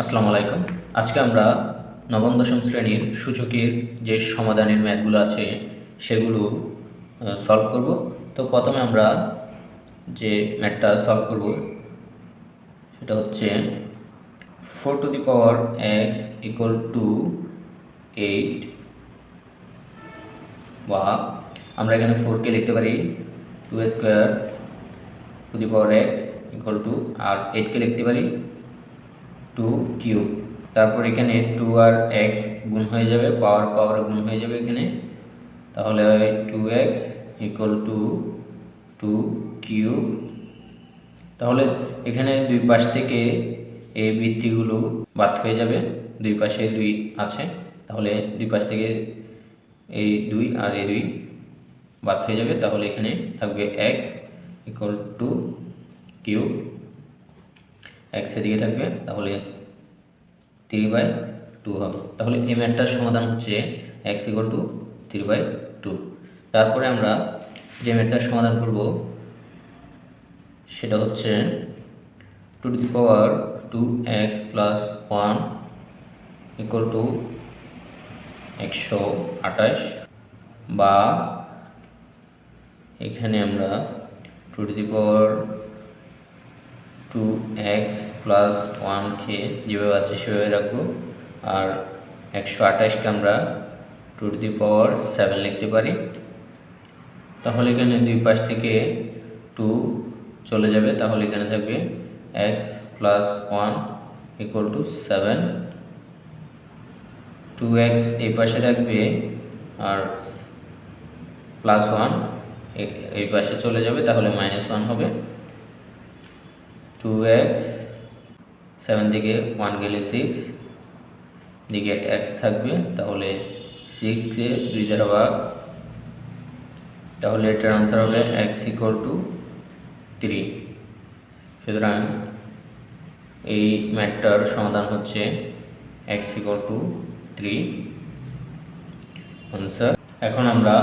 আসসালামু আলাইকুম। আজকে আমরা নবম দশম শ্রেণির সূচকের যে সমাধানের ম্যাথগুলো আছে সেগুলো সলভ করব। তো প্রথমে আমরা যে ম্যাথটা সলভ করব, সেটা হচ্ছে four to the power x equal to eight বা আমরা এখানে ফোরকে লিখতে পারি two square to the power x equal to আর এইটকে লিখতে পারি টু কিউব তারপর এখানে টু আর এক্স গুণ হয়ে যাবে পাওয়ার পাওয়ার গুণ হয়ে যাবে এখানে। তাহলে হয় two x equal to two cube তাহলে এখানে দুই পাশ থেকে এই বৃত্তিগুলো বাদ হয়ে যাবে, দুই পাশে দুই আছে। তাহলে দুই পাশ থেকে এই দুই আর এই দুই বাদ হয়ে যাবে, তাহলে এখানে থাকবে x equal to cube x এদিকে থাকবে, তাহলে থ্রি বাই টু হবে। তাহলে এই ম্যাথটার সমাধান হচ্ছে x equal to three by two তারপরে আমরা যে ম্যাথটার সমাধান করব, সেটা হচ্ছে two to the power two x plus one equal to একশো আঠাশ বা এখানে আমরা two to the power two x plus ওয়ানকে যেভাবে আছে, সেভাবে রাখব। আর একশো আঠাশকে আমরা two to the power seven লিখতে পারি। তাহলে এখানে দুই পাশ থেকে টু চলে যাবে। তাহলে এখানে থাকবে x plus one equal to seven two x এই পাশে রাখবে আর প্লাস ওয়ান এই পাশে চলে যাবে। তাহলে মাইনাস ওয়ান হবে। টু এক্স সেভেন থেকে ওয়ান গেলে সিক্স দিকে এক্স থাকবে, তাহলে সিক্সে দুই দ্বারা ভাগ, তাহলে এটার আনসার হবে এক্স ইকুয়াল টু থ্রি সুতরাং এই ম্যাটটার সমাধান হচ্ছে x equal to three answer এখন আমরা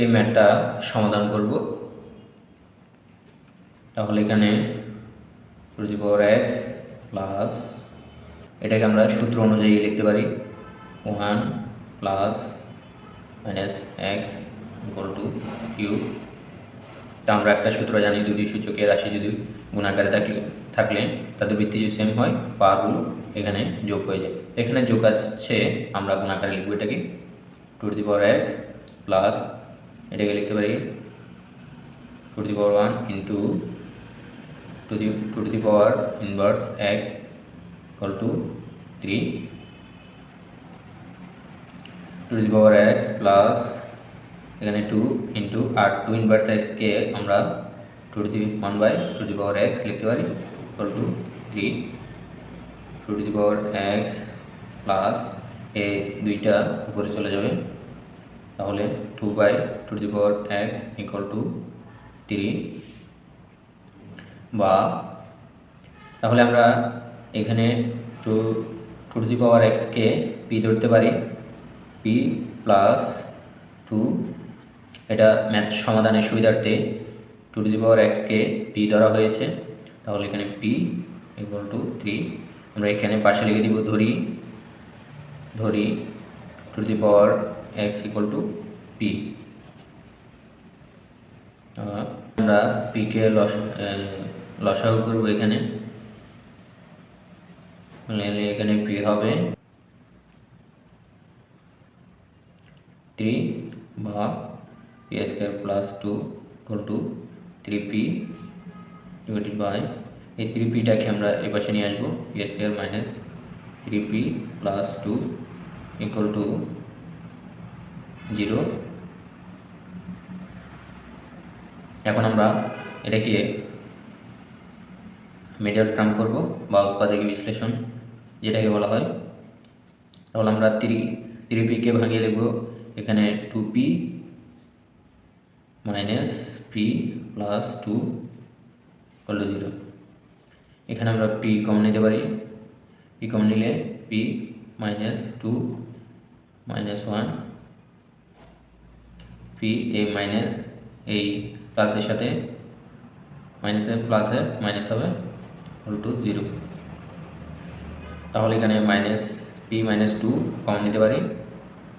এই ম্যাটটা সমাধান করব। তাহলে এখানে two the power x plus এটাকে আমরা সূত্র অনুযায়ী লিখতে পারি one plus minus x equal to Q তা আমরা একটা সূত্র জানি, দুটি সূচকের রাশি যদি গুণাকারে থাকলে থাকলে, তাদের বৃত্তি যদি সেম হয়, পাওয়ারগুলো এখানে যোগ হয়ে যায়। এখানে যোগ আছে আমরা গুণাকারে লিখব এটাকে two the power x plus এটাকে লিখতে পারি two the power one into to the to the power inverse x equal to 3 to the power x plus এখানে 2 ইন্টু আর টু ইনভার্স এক্স কে আমরা two to the one by two the power x লিখতে পারি equal to three two to the power x plus এ দুইটা উপরে চলে যাবে। তাহলে two by two the power x equal to three বা তাহলে আমরা এখানে two two to the power এক্সকে পি ধরতে পারি। P plus two. এটা ম্যাথ সমাধানের সুবিধার্থে টু টু দি পাওয়ার এক্সকে পি ধরা হয়েছে। তাহলে এখানে পি ইকুয়াল টু থ্রি আমরা এখানে পাশে লিখে দিব ধরি। ধরি two the power x equal to P. আমরা পিকে লস লসাগু করব এখানে। নিলে এখানে পি হবে। থ্রি বা P square plus two equal to three P divided by এই থ্রি পিটাকে আমরা এই পাশে নিয়ে আসব। P square minus three P plus two equal to zero এখন আমরা এটাকে মিডল টার্ম করব বা উৎপাদক বিশ্লেষণ, যেটাকে বলা হয়। তাহলে আমরা থ্রি থ্রি পিকে ভাঙিয়ে লিখব এখানে two P minus P plus two call zero এখানে আমরা পি কম নিতে পারি। পি কম নিলে P minus two minus one P এ মাইনাস এই প্লাসের সাথে মাইনাসের প্লাসে মাইনাস হবে। টু জিরো তাহলে এখানে minus P minus two common নিতে পারি।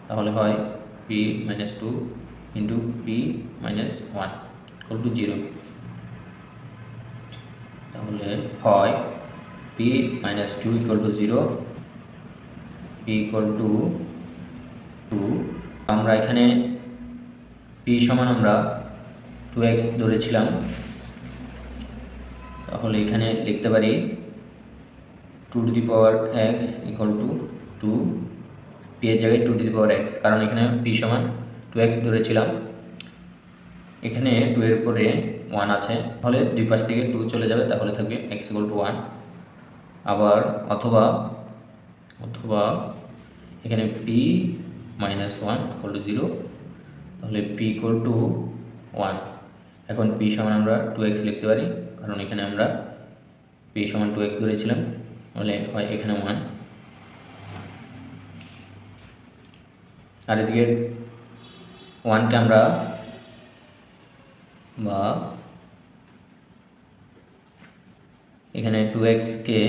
তাহলে হয় P minus two into P minus one equal to zero তাহলে হয় P minus two equal to zero P equal to two আমরা এখানে পি সমান আমরা টু এক্স ধরেছিলাম। তাহলে এখানে লিখতে পারি two to the power x equal to two p এর জায়গায় two to the power x কারণ এখানে পি সমান টু এক্স ধরেছিলাম। এখানে টু এর পরে ওয়ান আছে, তাহলে দুই পাশ থেকে টু চলে যাবে, তাহলে থাকবে এক্স ইকুয়াল টু ওয়ান আবার অথবা অথবা এখানে p minus one equal to zero তাহলে পি ইকুয়াল টু ওয়ান এখন পি সমান আমরা টু এক্স লিখতে পারি। কারণ এখানে আমরা পি সমান টু এক্স ধরেছিলাম, তাহলে হয় এখানে ওয়ান আর এদিকে ওয়ানকে আমরা বা এখানে টু এক্সকে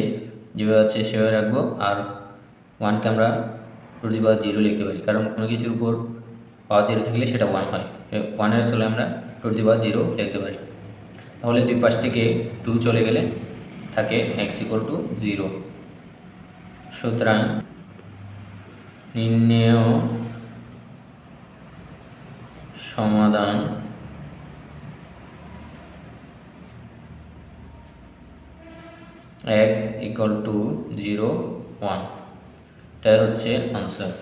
যেভাবে আছে সেভাবে রাখব, আর ওয়ানকে আমরা টু দি জিরো লিখতে পারি, কারণ কোনো কিছুর উপর পাওয়ার জিরো থাকলে সেটা ওয়ান হয়। ওয়ানের আসলে আমরা টু দি জিরো লিখতে পারি। তাহলে দুই পাশ থেকে টু চলে গেলে থাকে এক্স ইকুয়াল টু জিরো সুতরাং নির্ণেয় সমাধান x equal to zero one এটাই হচ্ছে আনসার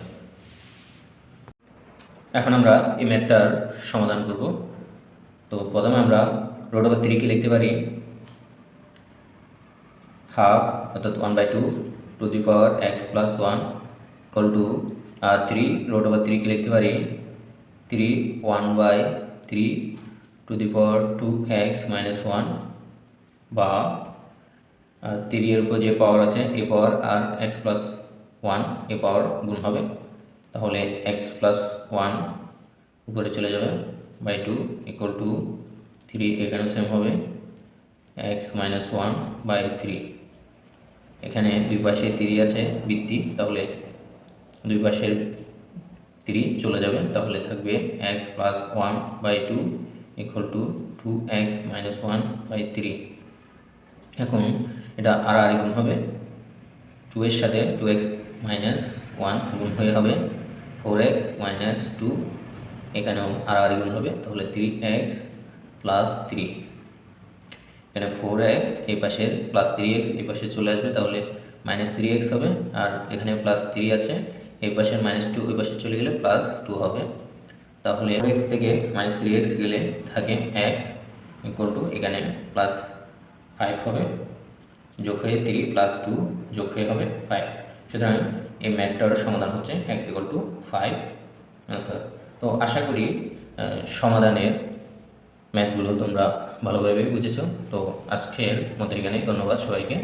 এখন আমরা এই ম্যাথটার সমাধান করব। তো প্রথমে আমরা রোড ওভার থ্রিকে লিখতে পারি? হাফ অর্থাৎ one by two to the power x plus one equal to R three road over থ্রিকে লিখতে পারি? Three one by three to the power two x minus one বা থ্রি এর উপর যে পাওয়ার আছে, এ পাওয়ার আর এক্স প্লাস ওয়ান এ পাওয়ার গুণ হবে। তাহলে এক্স প্লাস ওয়ান উপরে চলে যাবে by two equal to three এখানে সেম হবে x minus one by three এখানে দুই পাশে থ্রি আছে বৃত্তি, তাহলে দুই পাশের থ্রি চলে যাবে, তাহলে থাকবে x plus one by two equal to two x minus one by three এখন এটা আর আর গুণ হবে টু এর সাথে টু এক্স মাইনাস ওয়ান গুণ হয়ে হবে ফোর এক্স মাইনাস টু এখানেও আর আর গুণ হবে, তাহলে থ্রি এক্স প্লাস থ্রি এখানে ফোর এক্স এই পাশে প্লাস থ্রি এক্স এই পাশে চলে আসবে, তাহলে মাইনাস থ্রি এক্স হবে, আর এখানে প্লাস থ্রি আছে, এই পাশে মাইনাস টু ওই পাশে চলে গেলে প্লাস টু হবে। তাহলে এক্স থেকে মাইনাস থ্রি এক্স গেলে থাকে এক্স ইকুয়াল টু এখানে প্লাস ফাইভ হবে, যোগ হয়ে থ্রি প্লাস টু যোগ হয়ে হবে ফাইভ সুতরাং এই ম্যাথটার সমাধান হচ্ছে x equal to five answer তো আশা করি সমাধানের ম্যাথগুলো তোমরা ভালোভাবে বুঝেছ। তো আজকের মতো এখানে ধন্যবাদ সবাইকে।